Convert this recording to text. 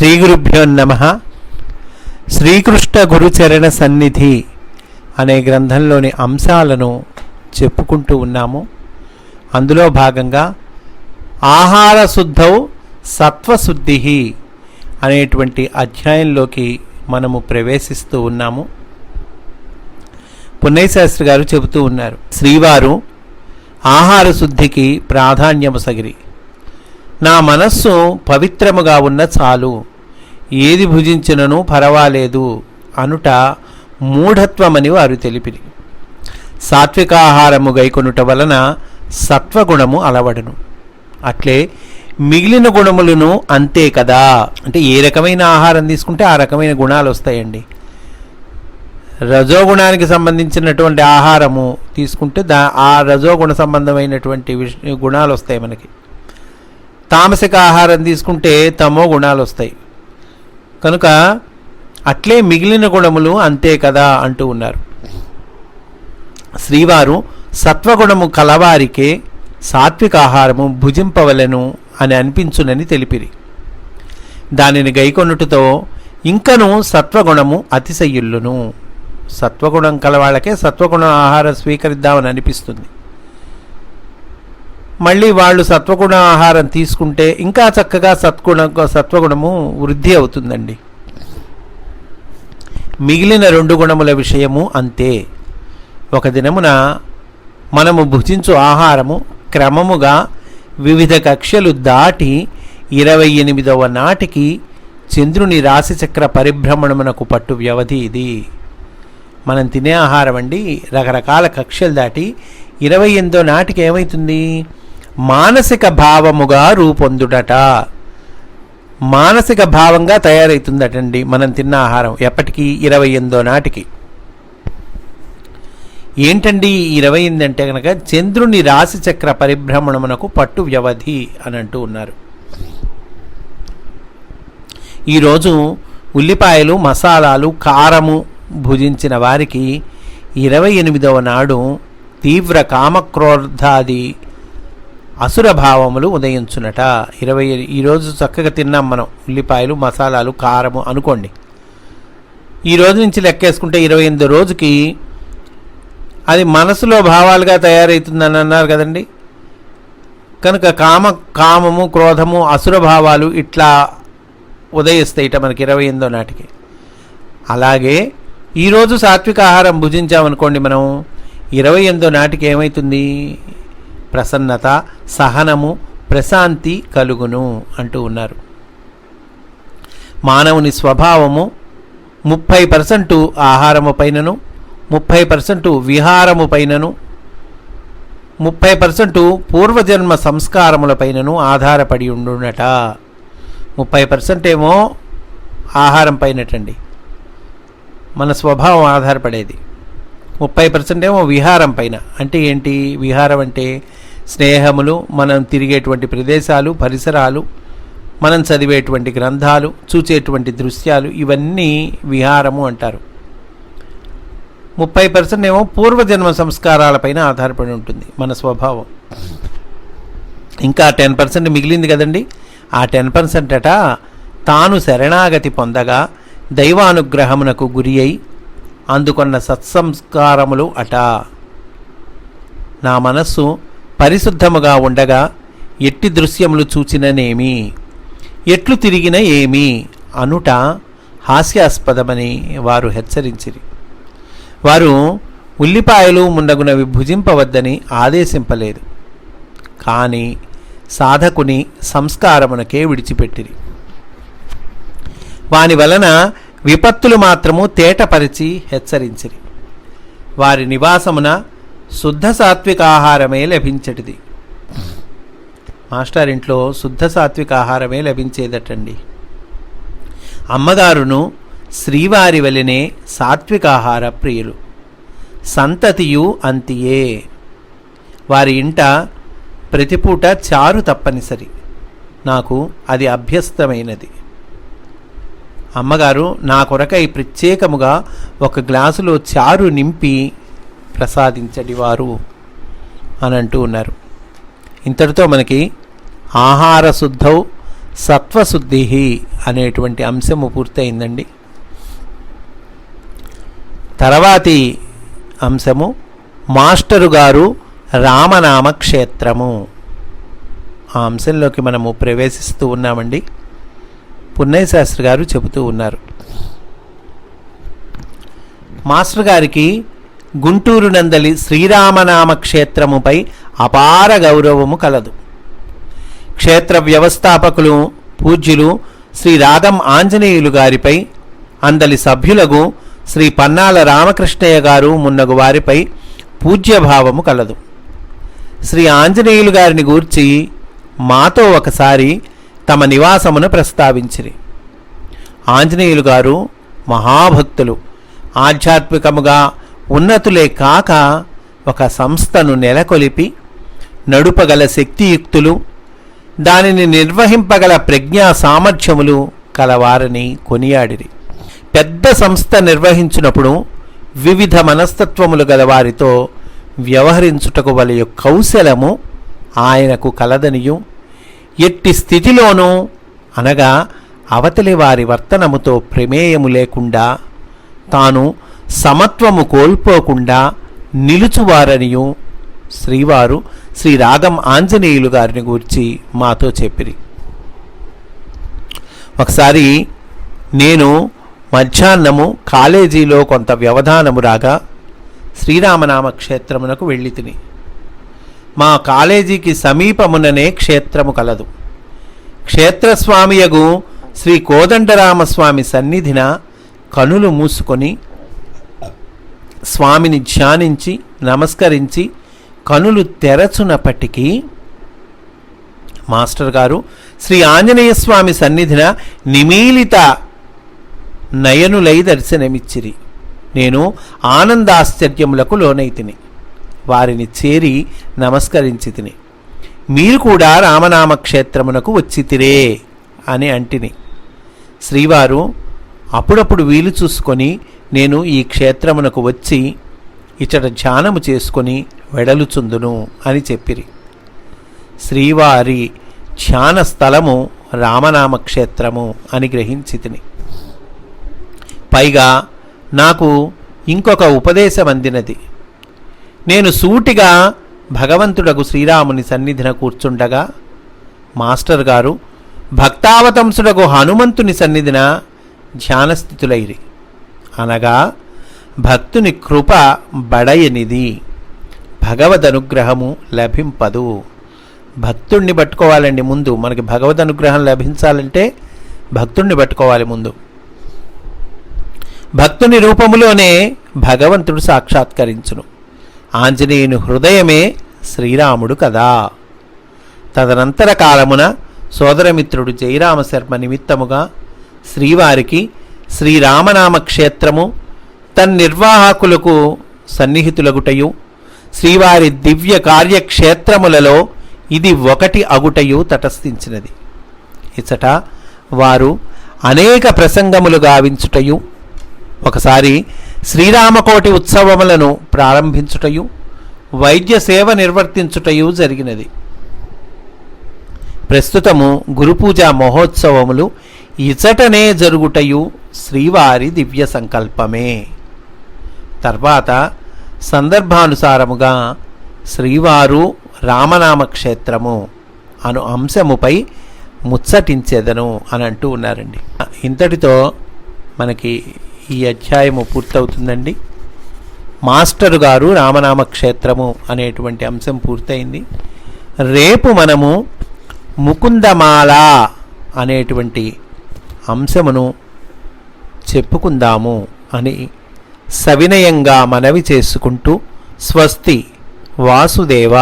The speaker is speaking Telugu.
శ్రీ గురుభ్యో నమ. శ్రీకృష్ణ గురుచరణ సన్నిధి అనే గ్రంథంలోని అంశాలను చెప్పుకుంటూ ఉన్నాము. అందులో భాగంగా ఆహార శుద్ధౌ సత్వశుద్ధి అనేటువంటి అధ్యాయంలోకి మనము ప్రవేశిస్తూ ఉన్నాము. పున్నయశాస్త్రి గారు చెబుతూ ఉన్నారు శ్రీవారు ఆహార శుద్ధికి ప్రాధాన్యము సగిరి. నా మనస్సు పవిత్రముగా ఉన్న చాలు. ఏది భుజించినను పరవాలేదు అనుట మూఢత్వమని వారు తెలిపిరి. సాత్వికాహారము గైకొనుట వలన సత్వగుణము అలవడను. అట్లే మిగిలిన గుణములను అంతే కదా. అంటే ఏ రకమైన ఆహారం తీసుకుంటే ఆ రకమైన గుణాలు వస్తాయండి రజోగుణానికి సంబంధించినటువంటి ఆహారము తీసుకుంటే దా ఆ రజోగుణ సంబంధమైనటువంటి విష గుణాలు వస్తాయి మనకి. తామసిక ఆహారం తీసుకుంటే తమో గుణాలు వస్తాయి కనుక అట్లే మిగిలిన గుణములు అంతే కదా అంటూ ఉన్నారు. శ్రీవారు సత్వగుణము కలవారికే సాత్విక ఆహారము భుజింపవలెను అని అనిపించునని తెలిపిరి. దానిని గైకొనుటతో ఇంకను సత్వగుణము అతిశయుల్లును. సత్వగుణం కలవాళ్ళకే సత్వగుణ ఆహారం స్వీకరిద్దామని అనిపిస్తుంది. మళ్ళీ వాళ్ళు సత్వగుణ ఆహారం తీసుకుంటే ఇంకా చక్కగా సత్గుణ సత్వగుణము వృద్ధి అవుతుందండి. మిగిలిన రెండు గుణముల విషయము అంతే. ఒక దినమున మనము భుజించు ఆహారము క్రమముగా వివిధ కక్షలు దాటి ఇరవై ఎనిమిదవ నాటికి చంద్రుని రాశిచక్ర పరిభ్రమణమునకు పట్టు వ్యవధి ఇది. మనం తినే ఆహారం అండి రకరకాల కక్షలు దాటి ఇరవై ఎనిమిదో నాటికి ఏమవుతుంది మానసిక భావముగా రూపొందుడట మానసిక భావంగా తయారవుతుందటండి మనం తిన్న ఆహారం ఎప్పటికీ ఇరవై ఎనిమిదో నాటికి. ఏంటండి ఇరవై ఎనిమిది అంటే కనుక చంద్రుని రాశి చక్ర పరిభ్రమణమునకు పట్టు వ్యవధి అని అంటూ ఉన్నారు. ఈరోజు ఉల్లిపాయలు మసాలాలు కారము భుజించిన వారికి ఇరవై ఎనిమిదవ నాడు తీవ్ర కామక్రోధాది అసుర భావములు ఉదయించునట. ఇరవై ఈరోజు చక్కగా తిన్నాం మనం. ఉల్లిపాయలు మసాలాలు కారము అనుకోండి. ఈ రోజు నుంచి లెక్కేసుకుంటే ఇరవై ఎనిమిది రోజుకి అది మనసులో భావాలుగా తయారవుతుందని అన్నారు కదండి. కనుక కామ కామము క్రోధము అసుర భావాలు ఇట్లా ఇట మనకి ఇరవై ఎనిమిదో నాటికి. అలాగే ఈరోజు సాత్విక ఆహారం భుజించామనుకోండి మనం ఇరవై ఎనిమిదో నాటికి ఏమవుతుంది ప్రసన్నత సహనము ప్రశాంతి కలుగును అంటూ ఉన్నారు. మానవుని స్వభావము ముప్పై పర్సెంటు ఆహారము పైనను ముప్పై పర్సెంటు విహారము పైనను ముప్పై పర్సెంటు పూర్వజన్మ సంస్కారముల పైనను ఆధారపడి ఉండునట. ముప్పై పర్సెంట్ ఏమో ఆహారం పైనటండి. మన స్వభావం ఆధారపడేది. ముప్పై పర్సెంట్ ఏమో విహారం పైన. అంటే ఏంటి? విహారం అంటే స్నేహములు మనం తిరిగేటువంటి ప్రదేశాలు పరిసరాలు మనం చదివేటువంటి గ్రంథాలు చూచేటువంటి దృశ్యాలు ఇవన్నీ విహారము అంటారు. ముప్పై పర్సెంట్ ఏమో పూర్వజన్మ సంస్కారాలపైన ఆధారపడి ఉంటుంది మన స్వభావం. ఇంకా టెన్ పర్సెంట్ మిగిలింది కదండి? ఆ టెన్ పర్సెంట్ అట తాను శరణాగతి పొందగా దైవానుగ్రహమునకు గురి అయి అందుకున్న సత్సంస్కారములు అట. నా మనస్సు పరిశుద్ధముగా ఉండగా ఎట్టి దృశ్యములు చూచిననేమి? ఎట్లు తిరిగిన ఏమి? అనుట హాస్యాస్పదమని వారు హెచ్చరించిరి. వారు ఉల్లిపాయలు ముందగునవి భుజింపవద్దని ఆదేశింపలేదు. కానీ సాధకుని సంస్కారమునకే విడిచిపెట్టిరి. వాని వలన విపత్తులు మాత్రము తేటపరిచి హెచ్చరించిరి. వారి నివాసమున శుద్ధ సాత్విక ఆహారమే లభించటిది. మాస్టర్ ఇంట్లో శుద్ధ సాత్విక ఆహారమే లభించేదటండి. అమ్మగారును శ్రీవారి వలనే సాత్వికాహార ప్రియులు. సంతతియు అంతియే. వారి ఇంట ప్రతిపూట చారు తప్పనిసరి. నాకు అది అభ్యస్తమైనది. అమ్మగారు నా కొరకై ప్రత్యేకముగా ఒక గ్లాసులో చారు నింపి ప్రసాదించడివారు అని అంటూ ఉన్నారు. ఇంతటితో మనకి ఆహార శుద్ధౌ సత్వశుద్ధి అనేటువంటి అంశము పూర్తయిందండి. తర్వాతి అంశము మాస్టరు గారు రామనామ క్షేత్రము ఆ అంశంలోకి మనము ప్రవేశిస్తూ ఉన్నామండి. పున్నయ్య శాస్త్రి గారు చెబుతూ ఉన్నారు. మాస్టర్ గారికి గుంటూరు నందలి శ్రీరామనామ క్షేత్రముపై అపార గౌరవము కలదు. క్షేత్ర వ్యవస్థాపకులు పూజ్యులు శ్రీ రాధం ఆంజనేయులు గారిపై అందలి సభ్యులకు శ్రీ పన్నాల రామకృష్ణయ్య గారు మున్నగు వారిపై పూజ్యభావము కలదు. శ్రీ ఆంజనేయులు గారిని గూర్చి మాతో ఒకసారి తమ నివాసమును ప్రస్తావించిరి. ఆంజనేయులు గారు మహాభక్తులు. ఆధ్యాత్మికముగా ఉన్నతులే కాక ఒక సంస్థను నెలకొలిపి నడుపగల శక్తియుక్తులు దానిని నిర్వహింపగల ప్రజ్ఞా సామర్థ్యములు కలవారని కొనియాడిరి. పెద్ద సంస్థ నిర్వహించినప్పుడు వివిధ మనస్తత్వములు గలవారితో వ్యవహరించుటకు వలయ కౌశలము ఆయనకు కలదనియు. ఎట్టి స్థితిలోనూ అనగా అవతలి వారి వర్తనముతో ప్రమేయము లేకుండా తాను సమత్వము కోల్పోకుండా నిలుచువారనియు శ్రీవారు శ్రీ రాగం ఆంజనేయులు గారిని గూర్చి మాతో చెప్పిరి. ఒకసారి నేను మధ్యాహ్నము కాలేజీలో కొంత వ్యవధానము రాగా శ్రీరామనామ క్షేత్రమునకు వెళ్ళి తిని. మా కాలేజీకి సమీపముననే క్షేత్రము కలదు. క్షేత్రస్వామియగు శ్రీ కోదండరామస్వామి సన్నిధిన కనులు మూసుకొని స్వామిని ధ్యానించి నమస్కరించి కనులు తెరచునప్పటికీ మాస్టర్ గారు శ్రీ ఆంజనేయ స్వామి సన్నిధిన నిమీలిత నయనులై దర్శనమిచ్చిరి. నేను ఆనందాశ్చర్యములకు లోనైతిని వారిని చేరి నమస్కరించి తిని. మీరు కూడా రామనామ క్షేత్రమునకు వచ్చితిరే అని అంటిని. శ్రీవారు అప్పుడప్పుడు వీలు చూసుకొని నేను ఈ క్షేత్రమునకు వచ్చి ఇచ్చట ధ్యానము చేసుకొని వెడలుచుందును అని చెప్పిరి. శ్రీవారి ధ్యాన స్థలము రామనామ క్షేత్రము అని గ్రహించి తిని పైగా నాకు ఇంకొక ఉపదేశం అందినది నేను సూటిగా భగవంతుడకు శ్రీరాముని సన్నిధిన కూర్చుండగా మాస్టర్ గారు భక్తావతంసుడకు హనుమంతుని సన్నిధిన ధ్యానస్థితులైరి. అనగా భక్తుని కృప బడయనిది భగవద్ అనుగ్రహము లభింపదు. భక్తుణ్ణి పట్టుకోవాలండి ముందు. మనకి భగవద్ అనుగ్రహం లభించాలంటే భక్తుణ్ణి పట్టుకోవాలి ముందు. భక్తుని రూపములోనే భగవంతుడు సాక్షాత్కరించును. ఆంజనేయుని హృదయమే శ్రీరాముడు కదా. తదనంతర కాలమున సోదరమిత్రుడు జయరామశర్మ నిమిత్తముగా శ్రీవారికి శ్రీరామనామ క్షేత్రము తన్నిర్వాహకులకు సన్నిహితులగుటయు శ్రీవారి దివ్య కార్యక్షేత్రములలో ఇది ఒకటి అగుటయు తటస్థించినది. ఇచ్చట వారు అనేక ప్రసంగములు గావించుటయు ఒకసారి శ్రీరామకోటి ఉత్సవములను ప్రారంభించుటయు వైద్య సేవ నిర్వర్తించుటయు జరిగినది. ప్రస్తుతము గురుపూజ మహోత్సవములు ఇచటనే జరుగుటయు శ్రీవారి దివ్య సంకల్పమే. తర్వాత సందర్భానుసారముగా శ్రీవారు రామనామ క్షేత్రము అను అంశముపై ముచ్చటించేదను అని అంటూ ఉన్నారండి. ఇంతటితో మనకి ఈ అధ్యాయము పూర్తవుతుందండి. మాస్టరు గారు రామనామ క్షేత్రము అనేటువంటి అంశం పూర్తయింది. రేపు మనము ముకుందమాల అనేటువంటి అంశమును చెప్పుకుందాము అని సవినయంగా మనవి చేసుకుంటూ స్వస్తి వాసుదేవ.